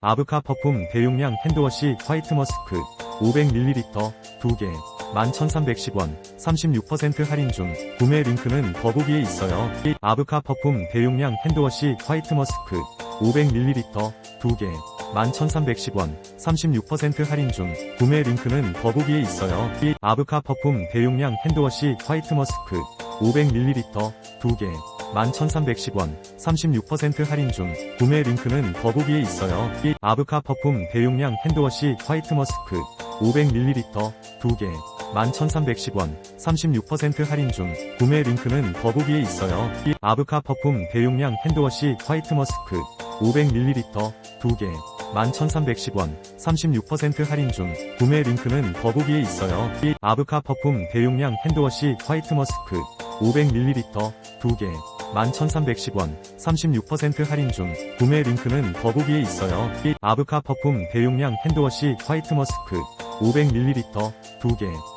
아브카 퍼퓸 대용량 핸드워시 화이트 머스크 500ml 2개 11,310원 36% 할인 중 구매 링크는 더보기에 있어요. 아브카 퍼퓸 대용량 핸드워시 화이트 머스크 500ml 2개 11,310원 36% 할인 중 구매 링크는 더보기에 있어요. 아브카 퍼퓸 대용량 핸드워시 화이트 머스크 500ml 2개 11,310원 36% 할인 중 구매 링크는 더보기에 있어요. 아브카 퍼퓸 대용량 핸드워시 화이트 머스크 500ml 2개 11,310원 36% 할인 중 구매 링크는 더보기에 있어요. 아브카 퍼퓸 대용량 핸드워시 화이트 머스크 500ml 2개 11,310원 36% 할인 중 구매 링크는 더보기에 있어요. 아브카 퍼퓸 대용량 핸드워시 화이트 머스크 500ml 2개 11,310원 36% 할인 중 구매 링크는 더보기에 있어요. 아브카 퍼퓸 대용량 핸드워시 화이트 머스크 500ml 2개